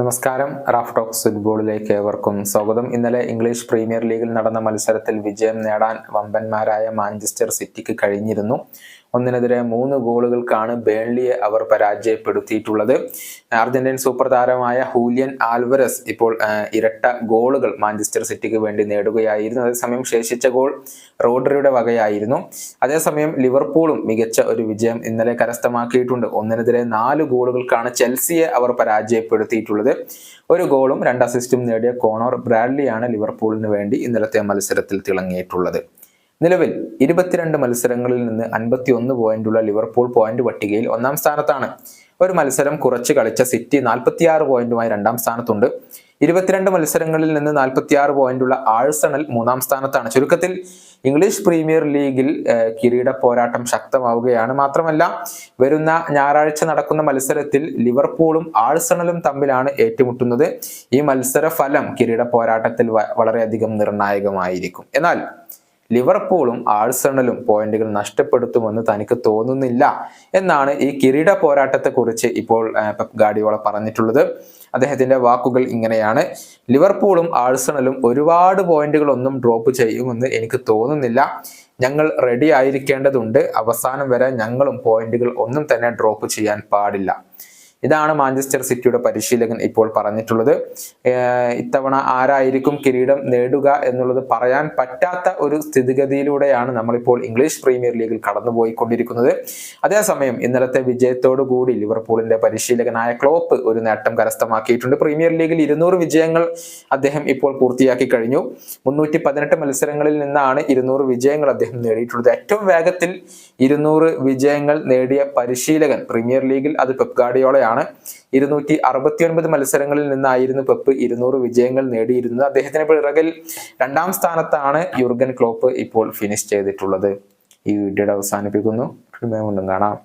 നമസ്കാരം. Raf talks ഫുട്ബോളിലേക്ക് ഏവർക്കും സ്വാഗതം. ഇന്നലെ ഇംഗ്ലീഷ് പ്രീമിയർ ലീഗിൽ നടന്ന മത്സരത്തിൽ വിജയം നേടാൻ വമ്പന്മാരായ മാഞ്ചസ്റ്റർ സിറ്റിക്ക് കഴിഞ്ഞിരുന്നു. ഒന്നിനെതിരെ മൂന്ന് ഗോളുകൾക്കാണ് ബേൺലിയെ അവർ പരാജയപ്പെടുത്തിയിട്ടുള്ളത്. അർജന്റീൻ സൂപ്പർ താരമായ ഹൂലിയൻ ആൽവരസ് ഇപ്പോൾ ഇരട്ട ഗോളുകൾ മാഞ്ചസ്റ്റർ സിറ്റിക്ക് വേണ്ടി നേടുകയായിരുന്നു. അതേസമയം ശേഷിച്ച ഗോൾ റോഡറിയുടെ വകയായിരുന്നു. അതേസമയം ലിവർപൂളും മികച്ച ഒരു വിജയം ഇന്നലെ കരസ്ഥമാക്കിയിട്ടുണ്ട്. ഒന്നിനെതിരെ നാല് ഗോളുകൾക്കാണ് ചെൽസിയെ അവർ പരാജയപ്പെടുത്തിയിട്ടുള്ളത്. ഒരു ഗോളും രണ്ട് അസിസ്റ്റും നേടിയ കോണോർ ബ്രാഡ്ലിയാണ് ലിവർപൂളിന് വേണ്ടി ഇന്നലത്തെ മത്സരത്തിൽ തിളങ്ങിയിട്ടുള്ളത്. നിലവിൽ ഇരുപത്തിരണ്ട് മത്സരങ്ങളിൽ നിന്ന് അൻപത്തി ഒന്ന് പോയിന്റുള്ള ലിവർപൂൾ പോയിന്റ് പട്ടികയിൽ ഒന്നാം സ്ഥാനത്താണ്. ഒരു മത്സരം കുറച്ച് കളിച്ച സിറ്റി നാൽപ്പത്തിയാറ് പോയിന്റുമായി രണ്ടാം സ്ഥാനത്തുണ്ട്. ഇരുപത്തിരണ്ട് മത്സരങ്ങളിൽ നിന്ന് നാൽപ്പത്തിയാറ് പോയിന്റുള്ള ആഴ്സണൽ മൂന്നാം സ്ഥാനത്താണ്. ചുരുക്കത്തിൽ ഇംഗ്ലീഷ് പ്രീമിയർ ലീഗിൽ കിരീട പോരാട്ടം ശക്തമാവുകയാണ് മാത്രമല്ല വരുന്ന ഞായറാഴ്ച നടക്കുന്ന മത്സരത്തിൽ ലിവർപൂളും ആഴ്സണലും തമ്മിലാണ് ഏറ്റുമുട്ടുന്നത്. ഈ മത്സര ഫലം കിരീട പോരാട്ടത്തിൽ വളരെയധികം നിർണായകമായിരിക്കും. എന്നാൽ ലിവർപൂളും ആഴ്സണലും പോയിന്റുകൾ നഷ്ടപ്പെടുത്തുമെന്ന് തനിക്ക് തോന്നുന്നില്ല എന്നാണ് ഈ കിരീട പോരാട്ടത്തെക്കുറിച്ച് ഇപ്പോൾ പെപ് ഗാഡിയോള പറഞ്ഞിട്ടുള്ളത്. അദ്ദേഹത്തിന്റെ വാക്കുകൾ ഇങ്ങനെയാണ്. ലിവർപൂളും ആഴ്സണലും ഒരുപാട് പോയിന്റുകൾ ഒന്നും ഡ്രോപ്പ് ചെയ്യുമെന്ന് എനിക്ക് തോന്നുന്നില്ല. ഞങ്ങൾ റെഡി ആയിരിക്കേണ്ടതുണ്ട്. അവസാനം വരെ ഞങ്ങളും പോയിന്റുകൾ ഒന്നും തന്നെ ഡ്രോപ്പ് ചെയ്യാൻ പാടില്ല. ഇതാണ് മാഞ്ചസ്റ്റർ സിറ്റിയുടെ പരിശീലകൻ ഇപ്പോൾ പറഞ്ഞിട്ടുള്ളത്. ഇത്തവണ ആരായിരിക്കും കിരീടം നേടുക എന്നുള്ളത് പറയാൻ പറ്റാത്ത ഒരു സ്ഥിതിഗതിയിലൂടെയാണ് നമ്മളിപ്പോൾ ഇംഗ്ലീഷ് പ്രീമിയർ ലീഗിൽ കടന്നുപോയിക്കൊണ്ടിരിക്കുന്നത്. അതേസമയം ഇന്നലത്തെ വിജയത്തോടു കൂടി ലിവർപൂളിന്റെ പരിശീലകനായ ക്ലോപ്പ് ഒരു നേട്ടം കരസ്ഥമാക്കിയിട്ടുണ്ട്. പ്രീമിയർ ലീഗിൽ ഇരുന്നൂറ് വിജയങ്ങൾ അദ്ദേഹം ഇപ്പോൾ പൂർത്തിയാക്കി കഴിഞ്ഞു. മുന്നൂറ്റി പതിനെട്ട് മത്സരങ്ങളിൽ നിന്നാണ് ഇരുന്നൂറ് വിജയങ്ങൾ അദ്ദേഹം നേടിയിട്ടുള്ളത്. ഏറ്റവും വേഗത്തിൽ ഇരുന്നൂറ് വിജയങ്ങൾ നേടിയ പരിശീലകൻ പ്രീമിയർ ലീഗിൽ അത് പെപ് ഗാഡിയോളയാണ് ഇരുന്നൂറ്റി അറുപത്തിയൊൻപത് മത്സരങ്ങളിൽ നിന്നായിരുന്നു പെപ്പ് ഇരുന്നൂറ് വിജയങ്ങൾ നേടിയിരുന്നത്. അദ്ദേഹത്തിന് പിറകിൽ രണ്ടാം സ്ഥാനത്താണ് യുർഗൻ ക്ലോപ്പ് ഇപ്പോൾ ഫിനിഷ് ചെയ്തിട്ടുള്ളത്. ഈ വീഡിയോയുടെ അവസാനിപ്പിക്കുന്നു. കാണാം.